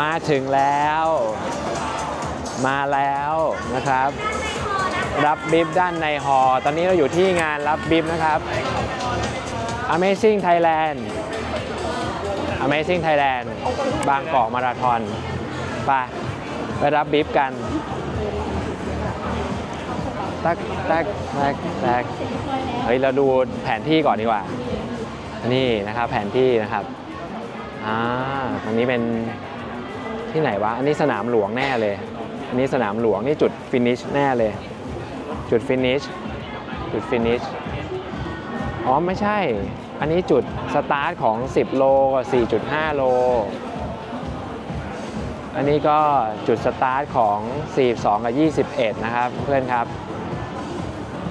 มาถึงแล้ว มาแล้วนะครับ รับบิฟด้านในฮอตอนนี้เราอยู่ที่งานรับบิฟนะครับ Amazing Thailand Amazing Thailand บางกอกมาราธอนไปไปรับบิฟกันตักตักตักตักเฮ้ย เราดูแผนที่ก่อนดีกว่า นี่นะครับแผนที่นะครับ อ่า ตรงนี้เป็น ที่ไหนวะ อันนี้สนามหลวงแน่เลย อันนี้สนามหลวงนี่จุดฟินิชแน่เลย จุดฟินิช จุดฟินิช อ๋อไม่ใช่ อันนี้จุดสตาร์ทของ 10 โลกับ4.5 โล อันนี้ก็จุดสตาร์ทของ 42 กับ 21 นะครับ เพื่อนครับ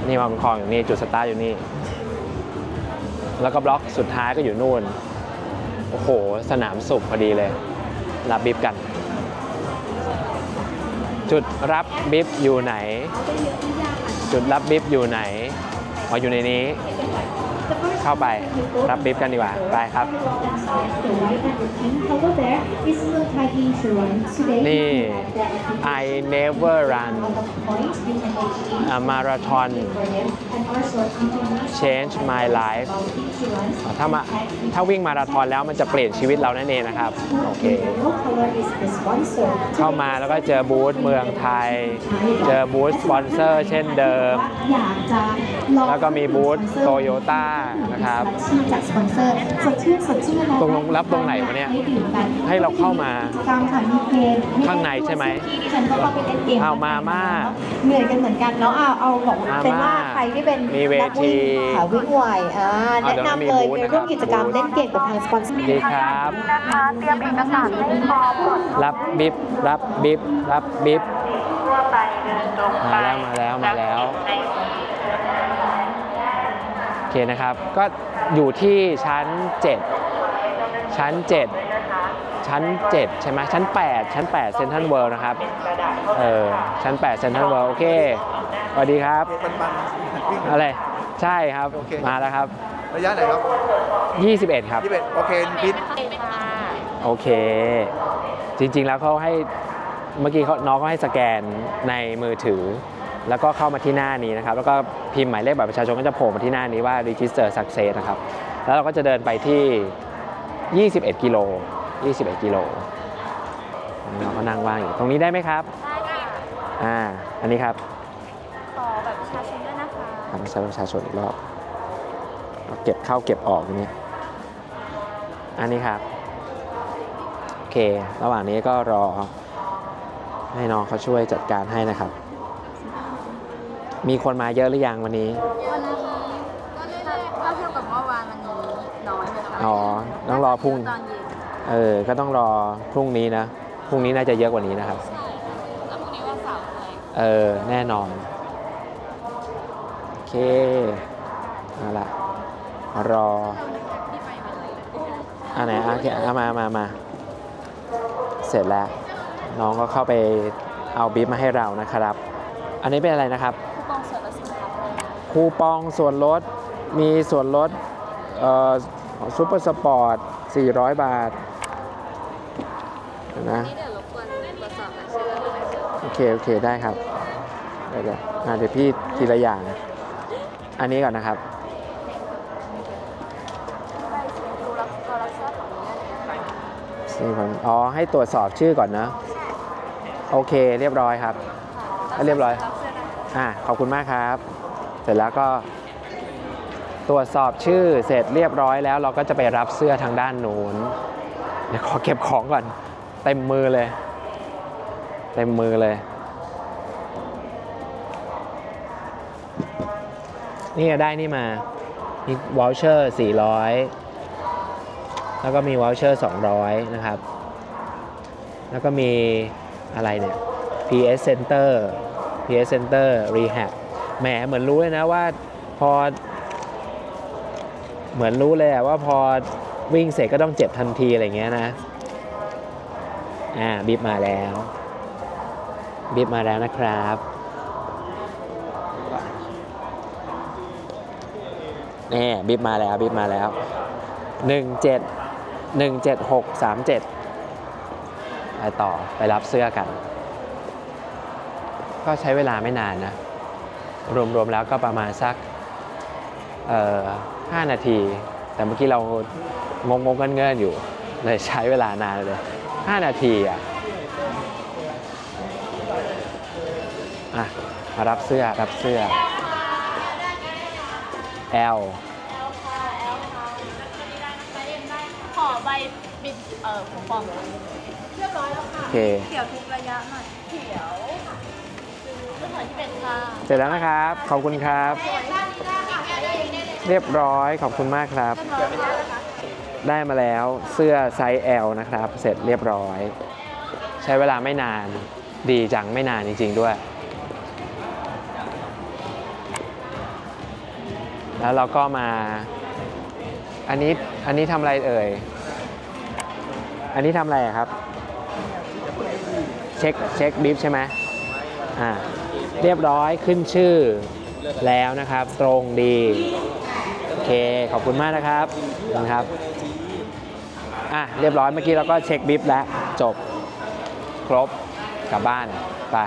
นี่มาเป็นคลองอยู่นี่ จุดสตาร์ทอยู่นี่ แล้วก็บล็อกสุดท้ายก็อยู่นู่น โอ้โห สนามสุขพอดีเลย รับบิฟกัน จุดรับบิฟอยู่ไหน จุดรับบิฟอยู่ไหนอ๋ออยู่ในนี้ เข้าไปรับบิฟกันดีกว่า ไปครับ นี่ I never run a marathon change my life ถ้ามาถ้าวิ่งมาราธอนแล้วมันจะเปลี่ยนชีวิตเรานั่นเองนะครับ โอเค เข้ามาแล้วก็เจอบูธเมืองไทย เจอบูธสปอนเซอร์เช่นเดิมอยากจะลองแล้วก็มีบูธโตโยต้านะครับชื่อจากสปอนเซอร์สดชื่นสดชื่นนะตรงรับตรงไหนวะเนี่ย ให้ดื่มกันให้เราเข้ามากิจกรรมค่ะมีเกมข้างในใช่ไหมที่ดิฉันก็เข้าไปเล่นเกมเอามาม่าเหนื่อยกันเหมือนกันเนาะเอาเอาบอกมาเป็นว่าม่าใครที่เป็นมีเวทีนักวิ่งค่ะวิ่งไวอ่าเอาแนะเดี๋ยวมีนำเลยบูธไปนะครับร่วมกิจกรรมเล่นเกมกับทางสปอนเซอร์ดีครับ นะคะเตรียมเอกสารให้พร้อมก่อนรับบิฟรับบิฟรับบิฟทั่วไปเดินตรงไปมาแล้วมาแล้วมาแล้วในโอเคนะครับ ก็อยู่ที่ชั้น 7 ชั้น 7 ชั้น 7 ใช่ไหมชั้น 8 ชั้น 8 เซนทรัลเวิลด์นะครับ เออ ชั้น 8 เซนทรัลเวิลด์โอเค สวัสดีครับปันปัน วิ่ง อะไร ใช่ครับ โอเค มาแล้วครับระยะไหนครับ21 ครับยี่สิบเอ็ดโอเคพิษโอเค จริงๆแล้วเขาให้เมื่อกี้เขาน้องเขาให้สแกนในมือถือ แล้วก็เข้ามาที่หน้านี้นะครับ แล้วก็พิมพ์หมายเลขบัตรประชาชนก็จะโผล่มาที่หน้านี้ว่า register success นะครับ แล้วเราก็จะเดินไปที่ 21 กิโล 21 กิโลเราก็นั่งว่างอยู่ตรงนี้ได้ไหมครับ ได้ค่ะอ่าอันนี้ครับขอแบบประชาชนด้วยนะคะ ทำใช้ประชาชนอีกรอบเอาเก็บเข้าเก็บออกอย่างนี้อันนี้ครับ โอเค ระหว่างนี้ก็รอให้น้องเขาช่วยจัดการให้นะครับ มีคนมาเยอะหรือยังวันนี้ วันนี้ก็เรื่อยๆถ้าเทียบกับเมื่อวานวันนี้น้อยเลยค่ะอ๋อ ต้องรอพรุ่ง ตอนเย็นเออ ก็ต้องรอพรุ่งนี้นะ พรุ่งนี้น่าจะเยอะกว่านี้นะครับแล้วพรุ่งนี้วันเสาร์เลยเออ แน่นอนโอ เคเอาละรออันไหนอะเอามามามาเสร็จแล้ว น้องก็เข้าไปเอาบีบมาให้เรานะครับ อันนี้เป็นอะไรนะครับ คูปองส่วนลดสินค้องส่วนลดมีส่วนลดเอ่อซูเปอร์สปอร์ต 400 บาทนะโอเค โอเค ได้ครับเดี๋ยวเดี๋ยวอะเดี๋ยวพี่ทีละอย่าง อันนี้ก่อนนะครับ นี่ผมอ๋อ ให้ตรวจสอบชื่อก่อนนะ โอเค เรียบร้อยครับ เรียบร้อย อ่า ขอบคุณมากครับ เสร็จแล้วก็ตรวจสอบชื่อเสร็จเรียบร้อยแล้วเราก็จะไปรับเสื้อทางด้านนู้นเดี๋ยวขอเก็บของก่อน เต็มมือเลย เต็มมือเลย นี่ได้นี่มา มีวอลเชอร์400 แล้วก็มีวอลเชอร์200 นะครับ แล้วก็มีอะไรเนี่ย PS Center PS Center Rehab แหมเหมือนรู้เลยนะว่าพอ เหมือนรู้เลยอะว่าพอวิ่งเสร็จก็ต้องเจ็บทันทีอะไรเงี้ยนะ อ่า บีบมาแล้ว บีบมาแล้วนะครับ นี่บีบมาแล้วบีบมาแล้วหนึ่งเจ็ดหนึ่งเจ็ดหกสามเจ็ดไปต่อไปรับเสื้อกัน ก็ใช้เวลาไม่นานนะ รวมๆแล้วก็ประมาณสักเอ่อห้านาที แต่เมื่อกี้เรางงๆเงินๆอยู่ เลยใช้เวลานานเลยห้านาทีอะอะมารับเสื้อรับเสื้อ L ขอใบบินเอ่อคูปองเรียบร้อยแล้วค่ะโอเค เขียวทุกระยะหน่อยเขียวเรื่องหน่อยที่เป็นค่ะเสร็จแล้วนะครับ ขอบคุณครับเรียบร้อย ขอบคุณมากครับ ได้มาแล้วเสื้อไซส์ L นะครับ เสร็จเรียบร้อย ใช้เวลาไม่นาน ดีจังไม่นานจริง ๆ ด้วย แล้วเราก็มา อันนี้ อันนี้ทำอะไรเอ่ย อันนี้ทำอะไรครับ เช็ค เช็คบิฟใช่ไหมอ่า เรียบร้อยขึ้นชื่อแล้วนะครับ ตรงดี โอเค ขอบคุณมากนะครับนะครับ อะ เรียบร้อยเมื่อกี้เราก็เช็คบิฟแล้ว จบ ครบ กลับบ้าน ไป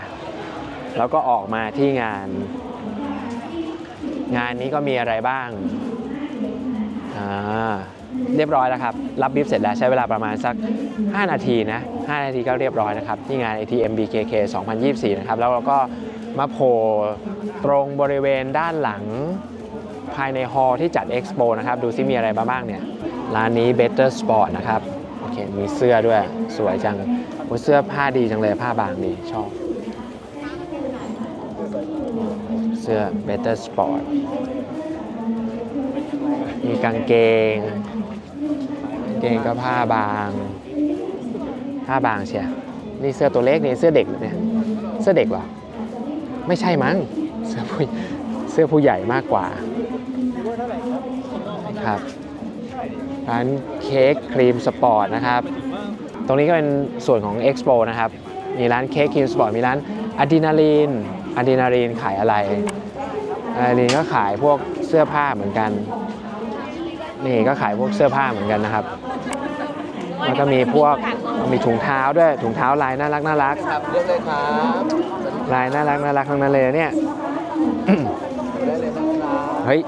แล้วก็ออกมาที่งาน งานนี้ก็มีอะไรบ้างเรียบร้อยแล้วครับ รับบิฟเสร็จแล้วใช้เวลาประมาณสัก 5 นาทีนะ5นาทีก็เรียบร้อยนะครับ ที่งาน ATM BKK 2024 นะครับ แล้วเราก็มาโผล่ตรงบริเวณด้านหลังภายในฮอลล์ที่จัด Expo นะครับ ดูซิมีอะไรบ้างเนี่ย ร้านนี้ Better Sport นะครับ โอเค มีเสื้อด้วยสวยจังเสื้อผ้าดีจังเลยผ้าบางดีชอบ เสื้อ Better Sport มีกางเกง เกงก็ผ้าบาง ผ้าบางเชียนี่เสื้อตัวเล็กนี่เสื้อเด็กเหรอเนี่ย เสื้อเด็กเหรอ ไม่ใช่มั้ง เสื้อผู้เสื้อผู้ใหญ่มากกว่า ครับร้านเค้กครีมสปอร์ตนะครับ ตรงนี้ก็เป็นส่วนของ Expo นะครับ มีร้านเค้กครีมสปอร์ต มีร้านอะดรีนาลีน อะดรีนาลีนขายอะไรอะดรีนาลีนก็ขายพวกเสื้อผ้าเหมือนกัน นี่ก็ขายพวกเสื้อผ้าเหมือนกันนะครับแล้วก็มีพวกมีถุงเท้าด้วยถุงเท้าลายน่ารักน่ารักครับเลือกเลยครับลายน่ารักน่ารักทั้งนั้นเลยเนี่ยเฮ้ย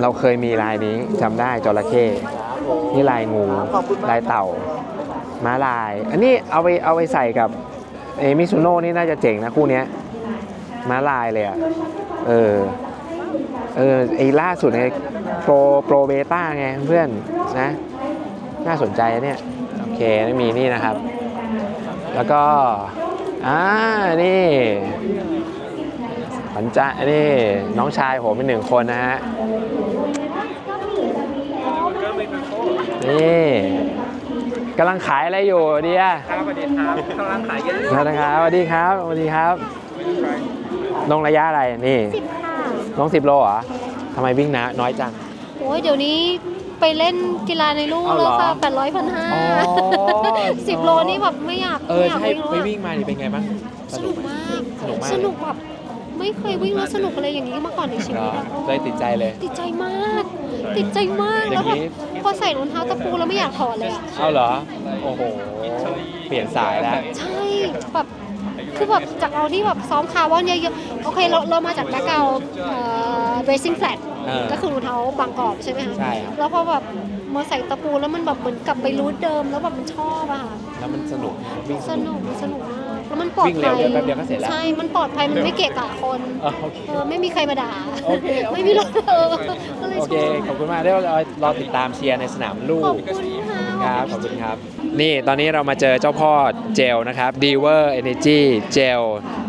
เราเคยมีลายนี้จำได้จระเข้คนี่ลายงูลายเต่าม้าลาย อันนี้เอาไปเอาไปใส่กับเอมิซุโน่นี่น่าจะเจ๋งนะคู่นี้ ม้าลายเลยอะ เออ เออไอ้ล่าสุดในโปรโปรเบต้าไงเพื่อนนะ น่าสนใจนะเนี่ย โอเคมีนี่นะครับ แล้วก็ อ่า นี่ขวัญใจนี่น้องชายผมเป็นหนึ่งคนนะฮะ นี่กำลังขายอะไรอยู่เดียครับสวัสดีครับกำลังขายเยอะนะครับสวัสดีครับสวัสดีครับ ลงระยะอะไรนี่สิบค่ะลงสิบโลเหรอทำไมวิ่งนะน้อยจัง โอ้ยเดี๋ยวนี้ไปเล่นกีฬาในลูกเอาเหรอแล้วค่ะแปดร้อยพันห้าอ๋อ สิบโลนี่แบบไม่อยากเออไม่อยากใช่วิ่งแล้วไปอะวิ่งมานี่เป็นไงบ้างสนุกไหมาก สนุกมากสนุกแบบไม่เคยวิ่งแล้วสนุกอะไรอย่างนี้มาก่อนในชีเหรวิอตอะเลยติดใจเลย ติดใจมาก ติดใจมากอแล้วย่างแบบนี้ พอใส่รองเท้าตะปูแล้วไม่อยากถอดเลยอะเอาเหรอ โอ้โห เปลี่ยนสายแล้ว ใช่แบบ คือแบบจากเราที่แบบซ้อมคาร์บอนเยอะๆโอเคเราเรามาจากแบ็คกราวด์เรซิ่งแฟลตเออก็คือรองเท้าบางกรอบใช่ไหมคะใช่ครับ แล้วพอแบบมาใส่ตะปูแล้วมันแบบเหมือนกลับไปรูทเดิมแล้วแบบมันชอบอะค่ะ แล้วมันสนุกวิ่งสนุกมันสนุกมากแล้วมันปลอดวิ่งเร็ภัวยเดินแป๊บเดียวก็เสร็จแล้ว ใช่ มันปลอดภัยมันไม่เกะกะคนเออโอเค เออไม่มีใครมาด่าโอเคโอเค ไม่มีรถเออก็เลยโอชเค อบขอบคุณมากเดี๋ยวเรารอติดตามเชียร์ในสนามลูขอกบคุณ ค่ะครับขอบคุณครับ นี่ตอนนี้เรามาเจอเจ้าพ่อเจลนะครับ d ีเวอร์เอเนจีเจล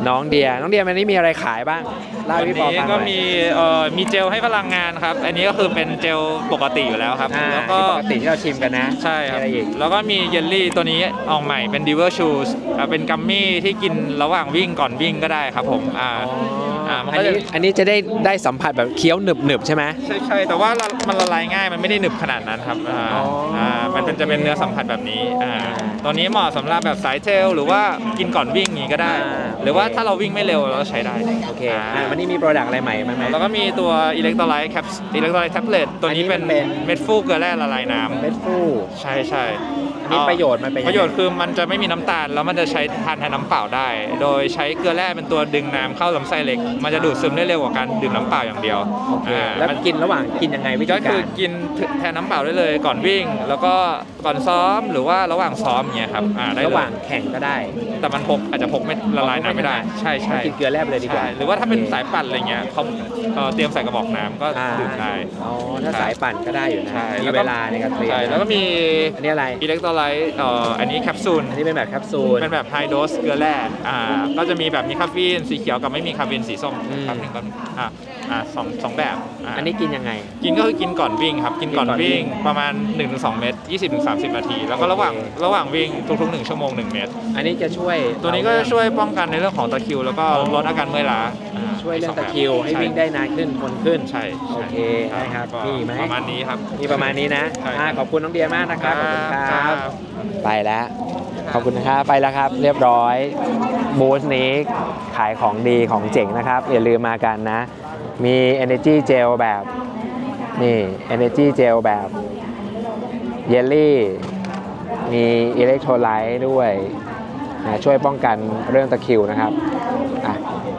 น้องเดีย น้องเดียวันนี้มีอะไรขายบ้างเล่าวัให้นพี่ปอนี้ฟังหก็น่อย มีเอ่อมีเจลให้พลังงานครับ อันนี้ก็คือเป็นเจลปกติอยู่แล้วครับ อ่าแล้วที่ก็ปกติที่เราชิมกันนะใช่ครับ มีอะไรอีกแล้วก็มีเยลลี่ตัวนี้ออกใหม่เป็น d ิเวอร์ชูสเป็นกัมมี่ที่กินระหว่างวิ่งก่อนวิ่งก็ได้ครับผมอ่าอ่ามันอัก็นจะนี้อันนี้จะได้ได้สัมผัสแบบเคี้ยวหนึบหนึบๆใช่ไหม ใช่ใช่แต่ว่าละมันละลายง่ายมันไม่ได้หนึบขนาดนั้นครับอ่าอ๋ออ่อ่ามันเป็นจะเป็นเนื้อสัมผัสแบบนี้อ่าตัวนี้เหมาะสำหรับแบบสายเทรลหรือว่ากินก่อนวิ่งอย่างนี้ก็ได้หรือว่าถ้าเราวิ่งไม่เร็วเราก็ใช้ได้โอเคอ่าอะวันนี้มีโปรดักต์อะไรใหม่ไหมไหม แล้วก็มีตัวอิเล็กโทรไลท์แคปอิเล็กโทรไลท์แท็บเล็ตตัวนี้เป็นอันนี้มันเป็น เม็ดฟูเกลือแร่ละลายน้ำ เม็ดฟู ใช่ใช่ อันนี้ประโยชน์มันเป็นงไงประโยชน์คือมันจะไม่มีน้ำตาล แล้วมันจะใช้ทานแทนน้ำเปล่าได้ โดยใช้เกลือแร่เป็นตัวดึงน้ำเข้าลำไส้เล็ก มันจะดูดซึมได้เร็วกว่าการดื่มน้ำเปล่าอย่างเดียวโอเคอ่าแล้วกินระหว่างกินยังไงวิธีก็กาคือรกินแทนน้ำเปล่าได้เลยก่อนวิ่ง แล้วก็ก่อนซ้อมหรือว่าระหว่างซ้อมอย่างเงี้ยครับอ่าได้เลยระหว่างแข่งก็ได้แต่มันพกอาจจะพกไม่ละลายน้ำไม่ได้ ใช่ใช่กินเกลือแร่ไปเลยดีกว่าใช่หรือว่าถ้าเป็นสายปั่นอะไรเงี้ยเขาเอ่อเตรียมใส่กระบอกน้ำก็อ่าดื่มได้ อ๋อถ้าสายปั่นก็ได้อยู่นะใช่มีแล้วเวก็ลาในการเตรียมใช่แล้วก็มีอันนี้อะไรอิเล็กโทรไลต์เอ่ออันนี้แคปซูลอันนี้เป็นแบบแคปซูล เป็นแบบไฮโดสเกลือแร่อ่าก็จะมีแบบมีคาเฟอีนสีเขียวกับไม่มีคาเฟอีนสีส้มอืม ครับหนึ่งก็อ่าอ่าสองสองแบบา อันนี้กินยังไง กินก็คือกินก่อนวิ่งครับ กินก่อนกินก่อนวิ่วิ่งงประมาณ 1-2 เม็ด20-30 นาที แล้วก็ระหว่างโอเคระหว่างวิ่งทุกๆ 1 ชั่วโมง 1 เม็ดอันนี้จะช่วยตัวนี้ก็จะช่วยป้องกันในเรื่องของตะคริว แล้วก็ลดอาการเมื่อยล้าอ่า ช่วยเรื่องสตะคริวให้ใช่วิ่งได้นานขึ้นทนขึ้นใช่ใช่โอเคได้ครับก็มีอีกไหมประมาณนี้ครับมีประมาณนี้นะใช่อ่าขอบคุณน้องเดียมากนะครับขอบคุณคครัรับบไปแล้วขอบคุณนะครับไปแล้วครับ เรียบร้อยบูธนี้ขายของดีของเจ๋งนะครับ อย่าลืมมากันนะ มี Energy Gel แบบนี่ Energy Gel แบบเยลลี่มีอิเล็กโทรไลต์ด้วยนะช่วยป้องกันเรื่องตะคริวนะครับอะ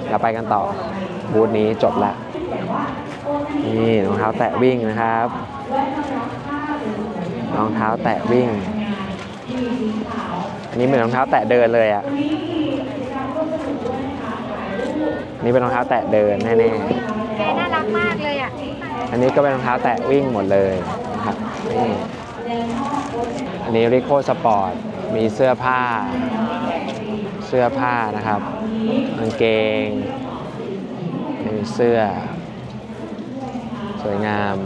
เราไปกันต่อ บูธนี้จบละนี่รองเท้าแตะวิ่งนะครับรองเท้าแตะวิ่ง อันนี้เป็นรองเท้าแตะเดินเลยอะ่ะนี่เป็นรองเท้าแตะเดินแน่แกน่ารักมากเลยอะๆอันนี้ก็เป็นรองเท้าแตะวิ่งหมดเลยนะครับนี่อันนี้ริโคสปอร์ตมีเสื้อผ้า เสื้อผ้านะครับกางเกงเสื้อ สวยงาม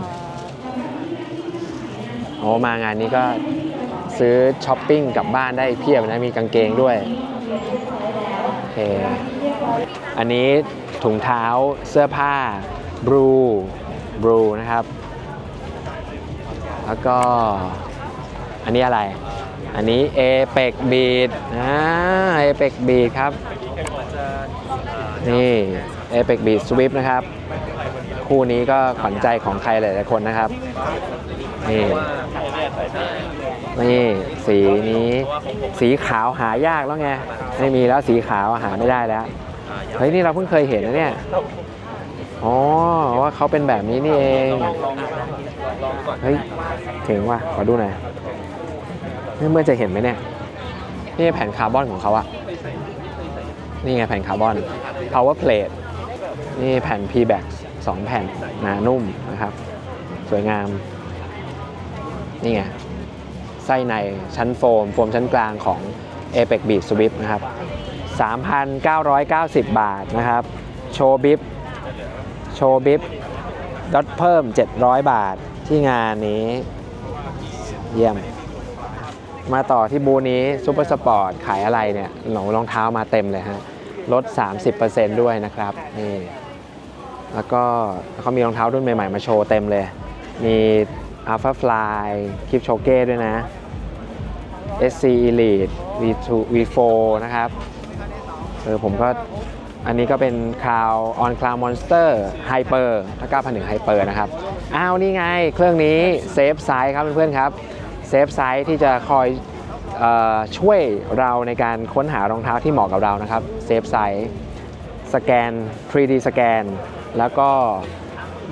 โอ้มางานนี้ก็ซื้อช้อปปิ้งกลับบ้านได้เพียบนะ มีกางเกงด้วยโอเคอันนี้ถุงเท้าเสื้อผ้าบรูบรูนะครับ แล้วก็อันนี้อะไร อันนี้เอเปกบีดอ่าเอเปกบีดครับนี่เอเปกบีดสวิฟนะครับ คู่นี้ก็ขวัญใจของใครหลายๆคนนะครับ นี่นี่สีนี้ สีขาวหายากแล้วไง ไม่มีแล้วสีขาวหาไม่ได้แล้ว เฮ้ย นี่เราเพิ่งเคยเห็นนะเนี่ย อ๋อ ว่าเขาเป็นแบบนี้นี่เอง เฮ้ยเจ๋งว่ะ ขอดูหน่อย เมื่อจะเห็นไหมเนี่ย นี่แผ่นคาร์บอนของเขาอะนี่ไงแผ่นคาร์บอน power plate นี่แผ่น P-back สองแผ่นหนานุ่มนะครับ สวยงาม นี่ไงไส้ในชั้นโฟม โฟมชั้นกลางของ Apex Beat Swift นะครับ 3,990 บาทนะครับ โชว์บิฟโชว์บิฟลดเพิ่ม 700 บาทที่งานนี้ เยี่ยม มาต่อที่บูนี้ซูเปอร์สปอร์ตขายอะไรเนี่ยหนูรองเท้ามาเต็มเลยฮะลด 30%ด้วยนะครับนี่แล้วก็เขามีรองเท้ารุ่นใหม่ ๆ มาโชว์เต็มเลย มี Alpha Fly คลิปโชเก้ด้วยนะ SC Elite V2 V4 นะครับเออผมก็อันนี้ก็เป็นคราว On Cloud Monster Hyper ถ้า9,1 Hyper นะครับ อ้าว นี่ไงเครื่องนี้เซฟไซส์ครับเพื่อนๆครับ เซฟไซส์ที่จะคอยออช่วยเราในการค้นหารองเท้าที่เหมาะกับเรานะครับเซฟไซส์สแกน 3D สแกน แล้วก็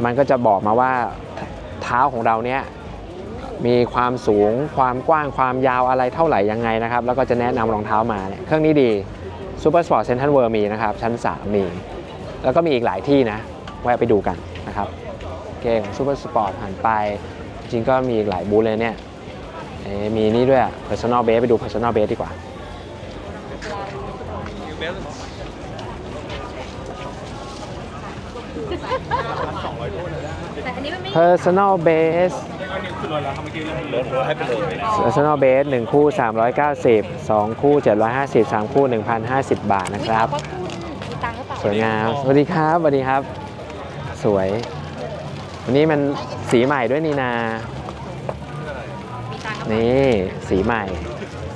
มันก็จะบอกมาว่าเท้าของเราเนี้ยมีความสูง ความกว้าง ความยาวอะไรเท่าไหร่ยังไงนะครับ แล้วก็จะแนะนำรองเท้ามาเนี่ยเครื่องนี้ดี Super Sport Central World มีนะครับ ชั้น 3 มี แล้วก็มีอีกหลายที่นะแวะไปดูกันนะครับ เกมของ Super Sport ผ่านไป จริงก็มีอีกหลายบูธเลยเนี่ย มีนี่ด้วยอะ Personal Base ไปดู Personal Base ดีกว่า แต่อันนี้มันไม่ Personal Base Personal Base 1 คู่ 390 2 คู่ 750 3 คู่ 1,050 บาทนะครับอุ๊ยเขาก็พูดมีตังค์หรือเปล่าสวยงาม สวัสดีครับ สวัสดีครับ สวย วันนี้มันสีใหม่ด้วยนี่นา นี่สีใหม่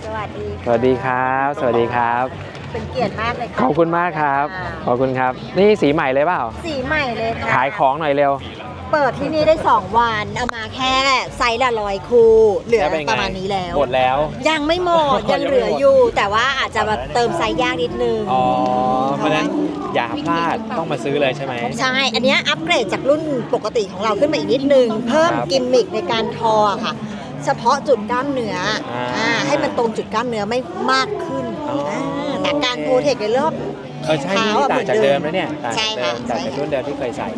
สวัสดีสวัสดีครับ สวัสดีครับ เป็นเกียรติมากเลยขอบคุณมากครับ ขอบคุณครับ นี่สีใหม่เลยเปล่า สีใหม่เลยค่ะขายของหน่อยเร็ว เปิดที่นี่ได้ 2 วัน เอามาแค่ไซส์ละร้อยคู่เหลือแล้วเป็นไง ประมาณนี้แล้ว หมดแล้ว ยังไม่หมด ยัยังงไม่หมดเหลืออยู่ แต่ว่าอาจจะมาเติมไซส์ยากนิดนึง อ๋อ เพราะฉะนั้นอย่าพลาดต้องมาซื้อเลยใช่ไหม ใช่ อันเนี้ยอัปเกรดจากรุ่นปกติของเราขึ้นมาอีกนิดนึง เพิ่มครับ กิมมิคในการทอค่ะ เฉพาะจุดกล้ามเนื้ออาอ่าให้มันตรงจุดกล้ามเนื้อไม่มากขึ้นอ๋ออ่าแต่การโปรเทคในรอบเออใช่นี่ต่างจากเดิมนะเนี่ยต่างใช่จากเดิค่ะมต่างจากรุ่นเดิมที่เคยใส่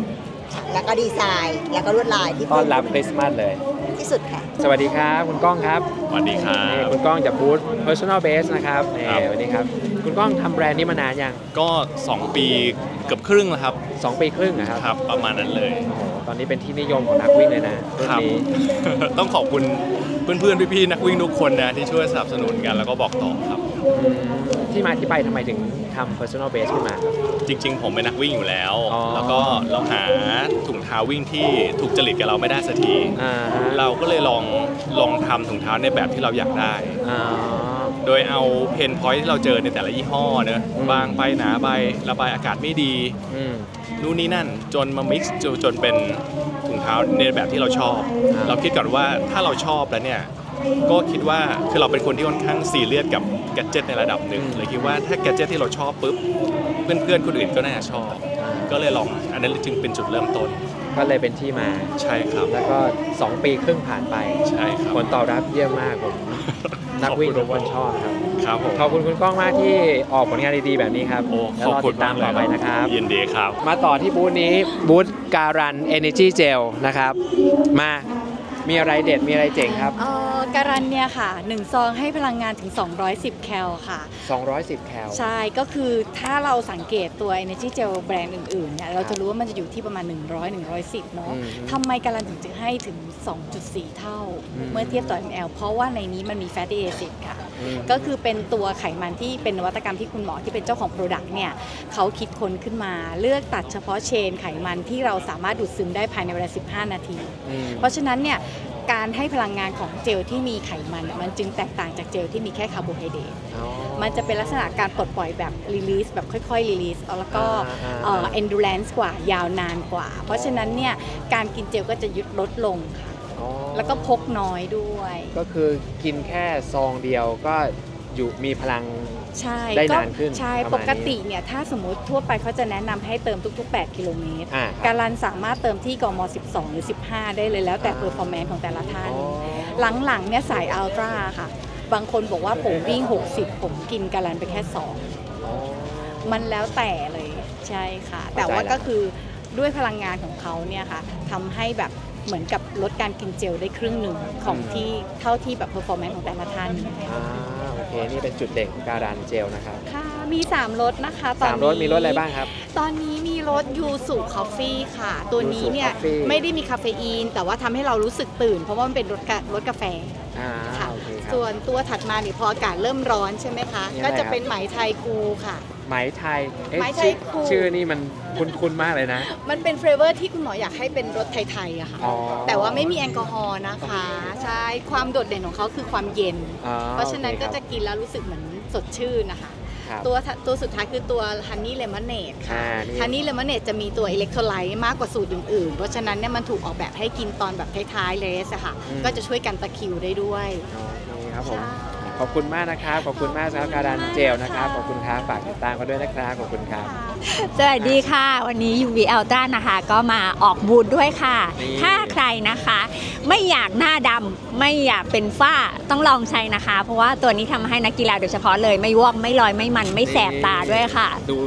แล้วก็ดีไซน์แล้วก็ลวดลายที่ต้อนรับคริสต์มาสเลย ที่สุดค่ะ สวัสดีครับคุณก้องครับสวัสดีครันี่บ คุณก้องจากบูธ personal base นะครับนี่ครับ สวัสดีครับ คุณก้องทำแบรนด์นี้มานานยังก็ 2 ปีเกือบครึ่งแล้วครับ สองปีครึ่งนะครับ ครับ ประมาณนั้นเลย โอ้โห ตอนนี้เป็นที่นิยมของนักวิ่งเลยนะรุ่นครับ นี้ ต้องขอบคุณเพื่อนๆพี่ๆนักวิ่งทุกคนนะที่ช่วยสนับสนุนกันแล้วก็บอกต่อครับอืมที่มาที่ไปทำไมถึงทำ personal base ขึ้นมาครับ จริงๆ ผมเป็นนักวิ่งอยู่แล้ว อ๋อ แล้วก็เราหาถุงเท้าวิ่งที่ถูกจริตกับเราไม่ได้สักที อ่าฮะเราก็เลยลองลองทำถุงเท้าในแบบที่เราอยากได้ อ่า โดยเอาเพนพอยท์ที่เราเจอในแต่ละยี่ห้อเนอะอืม บางไปหนาไประบายอากาศไม่ดี อืม นู่นนี่นั่น จนมา mix จนจนเป็นถุงเท้าในแบบที่เราชอบอ่าเราคิดก่อนว่าถ้าเราชอบแล้วเนี่ยก็คิดว่าคือเราเป็นคนที่ค่อนข้างซีเรียสกับแกดเจิตในระดับหนึ่งเลยคิดว่าถ้าแกดเจิตที่เราชอบปุ๊บเพื่อนๆคนอื่นก็น่าจะชอบ ก็เลยลองอันนั้นจึงเป็นจุดเริ่มต้น ก็เลยเป็นที่มาใช่ครับ แล้วก็ 2 ปีครึ่งผ่านไปใช่ครับผลตอบรับเยี่ยมมากผมนักวิ่งทุกคนชอบครับ ครับผมขอบคุณคุณก้องมากที่ออกผลงานดีๆแบบนี้ครับโอ้แล้วขอบรอคุติณดตามต่อไปนะครับ ยินดีครับ มาต่อที่บูธนี้บูธการัน Energy Gel นะครับ มามีอะไรเด็ดมีอะไรเจ๋งครับ เอ่อ การันเนี่ยค่ะ 1 ซองให้พลังงานถึง 210 แคลค่ะ 210 แคล ใช่ ก็คือถ้าเราสังเกตตัว Energy Gel แบรนด์อื่นๆเนี่ยเราจะรู้ว่ามันจะอยู่ที่ประมาณ 100 110 เนาะอืมทำไมการันถึงจะให้ถึง 2.4 เท่า อืม เมื่อเทียบต่อ ml เพราะว่าในนี้มันมี fatty acid ค่ะ อืม ก็คือเป็นตัวไขมันที่เป็นนวัตกรรมที่คุณหมอที่เป็นเจ้าของโปรดักต์เนี่ยเขาคิดค้นขึ้นมา เลือกตัดเฉพาะเชนไขมันที่เราสามารถดูดซึมได้ภายในเวลา 15 นาที อืม เพราะฉะนั้นเนี่ย การให้พลังงานของเจลที่มีไขมันเนี่ยมันจึงแตกต่างจากเจลที่มีแค่คาร์โบไฮเดรตอ๋อมันจะเป็นลักษณะการปลดปล่อยแบบรีลีสแบบค่อยๆรีลีสแล้วก็อ่าเอ่ออ่า endurance กว่ายาวนานกว่า เพราะฉะนั้นเนี่ยการกินเจลก็จะยุดลดลงค่ะอ๋อแล้วก็พกน้อยด้วย ก็คือกินแค่ซองเดียวก็อยู่มีพลัง ใช่ได้ก็นานขึ้นใช่ประมาณนี้ปกติเนี่ยถ้าสมมุติทั่วไปเขาจะแนะนำให้เติมทุก ๆ 8 กิโลเมตร อ่าครับการันสามารถเติมที่กม 12 หรือ 15 ได้เลยแล้วแต่อ่าเ e อร์ฟอร์แมนซ์ของแต่ละท่านอ๋อหลังๆเนี่ยสายอัลตร้าค่ะ บางคนบอกว่าผมวิ่ง 60 ผมกินการันไปแค่2อ๋อมันแล้วแต่เลยใช่ค่ะ เข้าใจแต่ว่าแล้ว ก็คือด้วยพลังงานของเขาเนี่ยค่ะทำให้แบบเหมือนกับลดการกินเจลได้ครึ่งหนึ่งของที่เท่าที่แบบเพอร์ฟอร์แมนซ์ของแต่ละท่าน อ่าโอเค นี่เป็นจุดเด่นของการันเจลนะครับ ค่ะ มี 3รสนะคะตอนสามนี้รสมีรสอะไรบ้างครับ ตอนนี้มีรสยูสุคอฟฟี่ค่ะ ตัวนี้เนี่ย Yuzu Coffee ไม่ได้มีคาเฟอีน แต่ว่าทำให้เรารู้สึกตื่น เพราะว่ามันเป็นรสการสกาแฟ อ่าค่ะ โอเคครับ ส่วนตัวถัดมาเนี่ยพออากาศเริ่มร้อนใช่ไหมคะมีอะไรก็จะครับเป็นไหมไทยคูค่ะ ไหมไทยเอ๊ะไหมไทยชื่อครูชื่อนี่มันคุ้นๆมากเลยนะ มันเป็นเฟรเวอร์ที่คุณหมออยากให้เป็นรสไทยๆอะค่ะ อ๋อแต่ว่าไม่มีแอลกอฮอล์นะคะ ใช่ ความโดดเด่นของเขาคือความเย็น อ๋อเพราะฉะนั้นโอคก็ครับจะกินแล้วรู้สึกเหมือนสดชื่นนะคะ ครับ ตัวถัดตัวสุดท้ายคือตัวฮันนี่เลมอนเนดค่ะอ่านี่ ฮันนี่เลมอนเนดจะมีตัวอิเล็กโทรไลต์มากกว่าสูตรอื่นๆ เพราะฉะนั้นเนี่ยมันถูกออกแบบให้กินตอนแบบท้ายๆเลสอะค่ะก็จะช่วยกันตะคริวได้ด้วยโอเคครับผม ใช่ ขอบคุณมากนะครับ ขอบคุณมากสำหรับการันเจลนะครับ ขอบคุณครับฝากติดตามกันด้วยนะครับ ขอบคุณครับ สวัสดีค่ะ วันนี้ UV Ultra นะคะ ก็มาออกบูธด้วยค่ะ นี่ ถ้าใครนะคะ ไม่อยากหน้าดำไม่อยากเป็นฝ้าต้องลองใช้นะคะ เพราะว่าตัวนี้ทำให้นักกีฬาโดยเฉพาะเลยไม่วอกไม่ลอยไม่มันไม่แสบตาด้วยค่ะ ดู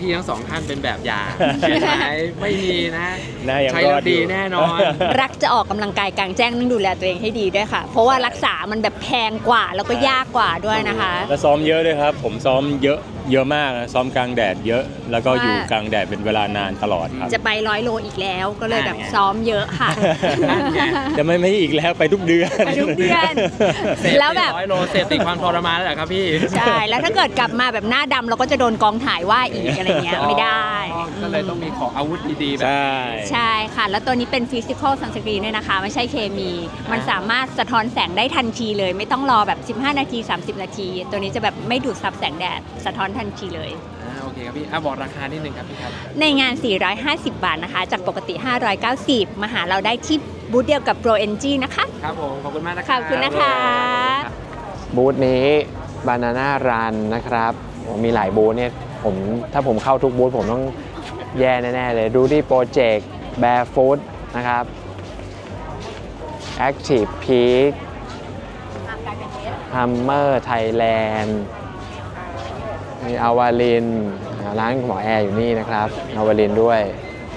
พี่ทั้งสองท่านเป็นแบบอย่างใช้ไม่มีนะหน้ายังใช้รแล้อวดดีอยู่แน่นอน รักจะออกกำลังกายกลางแจ้งต้องดูแลตัวเองให้ดีด้วยค่ะ เพราะว่ารักษามันแบบแพงกว่าแล้วก็ยากกว่าด้วยนะคะ แล้วซ้อมเยอะด้วยครับ ผมซ้อมเยอะ เยอะมากนะซ้อมกลางแดดเยอะ แล้วก็อยู่ว่ากลางแดดเป็นเวลานานตลอดครับ จะไปร้อยโลอีกแล้วก็เลยแบบนั่นไงซ้อมเยอะค่ะนั่นไงจะไม่ไม่อีกแล้วไปทุกเดือน ไปทุกเดือน เสพแล้วแบบ ร้อยโลเสพติดความทรมานแล้วเหรอครับพี่ใช่ แล้วถ้าเกิดกลับมาแบบหน้าดำเราก็จะโดนกองถ่ายว่าอีกอะไรเงี้ยไม่ได้ อ๋อก็เลยต้องมีของอาวุธดีๆแบบ ใช่ ใช่ค่ะ แล้วตัวนี้เป็นฟิสิกอลซันสกรีนด้วยนะคะ ไม่ใช่เคมี มันสามารถสะท้อนแสงได้ทันทีเลย ไม่ต้องรอแบบ 15 นาที 30 นาที ตัวนี้จะแบบไม่ดูดซับแสงแดด สะท้อนทันทันทีเลย อ่าโอเคครับพี่อะบอกราคานิดนึงครับพี่ครับ ในงาน 450 บาทนะคะ จากปกติ 590 มาหาเราได้ที่บูธเดียวกับ Pro NG นะคะ ครับผม ขอบคุณมากนะคขรับอบคุณนะคะ บูธนี้บานาน่ารันนะครับโอ้มีหลายบูธเนี่ยผมถ้าผมเข้าทุกบูธผมต้องแย่แน่ ๆ เลยดูดีโปรเจกต์ Barefoot นะครับ Active Peak Hummer Thailand มีอาวาลินร้านหมอแอร์อยู่นี่นะครับอาวาลินด้วย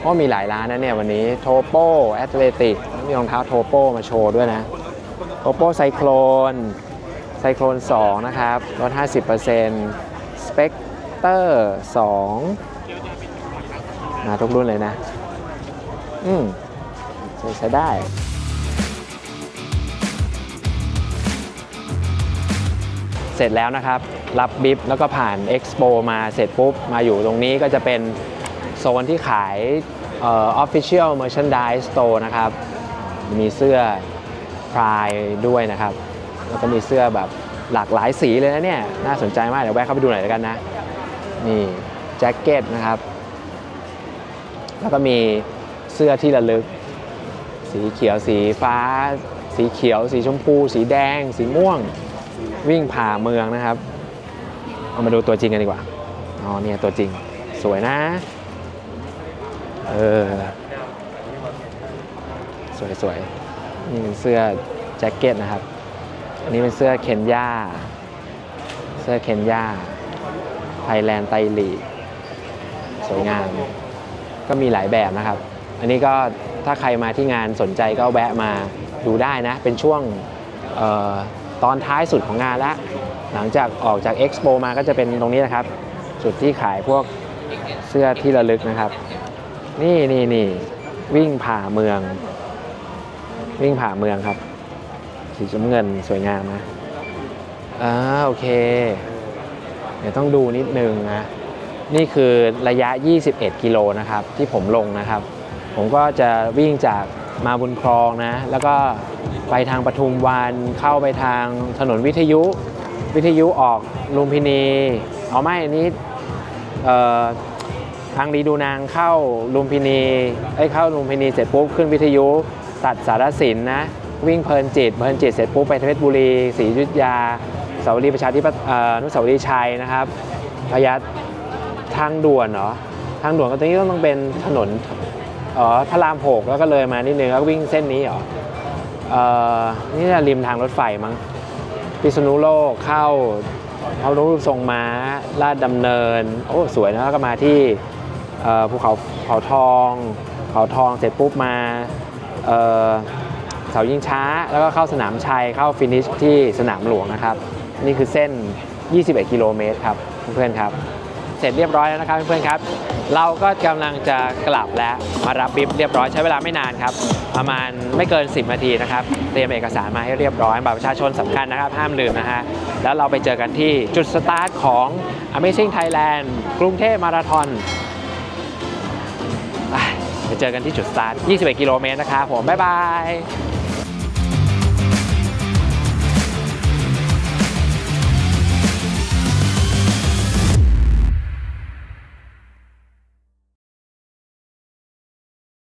ก็มีหลายร้านนะเนี่ยวันนี้โทโปแอตเลติกมีรองเท้าโทโปมาโชว์ด้วยนะโ o โปไซโคลนไซโคลน2นะครับลด50% Spectre 2มาทุกรุ่นเลยนะ อืมใช้ได้เสร็จแล้วนะครับ รับบิฟแล้วก็ผ่าน Expo มาเสร็จปุ๊บ มาอยู่ตรงนี้ก็จะเป็นโซนที่ขายออ Official Merchandise Store นะครับ มีเสื้อพรายด้วยนะครับ แล้วก็มีเสื้อแบบหลากหลายสีเลยนะเนี่ย น่าสนใจมาก เดี๋ยวแวะเข้าไปดูหน่อยแล้วกันนะ นี่แจ็คเก็ตนะครับ แล้วก็มีเสื้อที่ระลึก สีเขียวสีฟ้า สีเขียว สีชมพู สีแดง สีม่วง วิ่งผ่าเมืองนะครับ เอามาดูตัวจริงกันดีกว่า อ๋อเนี่ยตัวจริง สวยนะ เออ สวยสวยๆนี่เป็นเสื้อแจ็คเก็ตนะครับ อันนี้เป็นเสื้อเคนยา เสื้อเคนยา ไทยแลนด์ไตลีสวยงาม ก็มีหลายแบบนะครับ อันนี้ก็ถ้าใครมาที่งานสนใจก็แวะมาดูได้นะ เป็นช่วงออตอนท้ายสุดของงานละ หลังจากออกจากเอ็กซ์โปมาก็จะเป็นตรงนี้นะครับ จุดที่ขายพวกเสื้อที่ระลึกนะครับ นี่นี่นี่วิ่งผ่าเมือง วิ่งผ่าเมืองครับ สีชมเงินสวยงามนะอ่าโอเค เดี๋ยวต้องดูนิดนึงนะ นี่คือระยะ 21 กิโลนะครับ ที่ผมลงนะครับ ผมก็จะวิ่งจากมาบุญครองนะ แล้วก็ไปทางปทุมวันเข้าไปทางถนนวิทยุ วิทยุออกลุมพินี เอาไม่อันนี้ทางดีดูนางเข้าลุมพินีไอ้เข้าลุมพินีเสร็จปุ๊บขึ้นวิทยุตัดสารสินนะ วิ่งเพลินจิต เพลินจิตเสร็จปุ๊บไปเพชรบุรีศรียุธยาสาวรีประชาธิปไตยนุสาวรีย์ชัยนะครับพยัตทางด่วนเหรอทางด่วนก็ตรงนี้ต้องเป็นถนนอ๋อพระรามหกแล้วก็เลยมานิดนึงแล้ววิ่งเส้นนี้เหรอเออนี่จะริมทางรถไฟมั้ง พิษณุโลกเข้าเขารูปทรงม้าลาดดำเนิน โอ้สวยนะแล้วก็มาที่ภูเขาเขาทองเขาทองเสร็จปุ๊บมาเอ่อเสายิงช้า แล้วก็เข้าสนามชัยเข้าฟินิชที่สนามหลวงนะครับ นี่คือเส้น 21 กิโลเมตรครับเพื่อนๆครับ เสร็จเรียบร้อยแล้วนะครับเพื่อนๆครับ เราก็กำลังจะกลับแล้วมารับบิฟเรียบร้อยใช้เวลาไม่นานครับ ประมาณไม่เกิน 10 นาทีนะครับเตรียมเอกสารมาให้เรียบร้อยบัตรประชาชนสำคัญนะครับ ห้ามลืมนะฮะแล้วเราไปเจอกันที่จุดสตาร์ทของ Amazing Thailand กรุงเทพมาราธอนไปเจอกันที่จุดสตาร์ท 21 กิโลเมตรนะครับผมบ๊ายบาย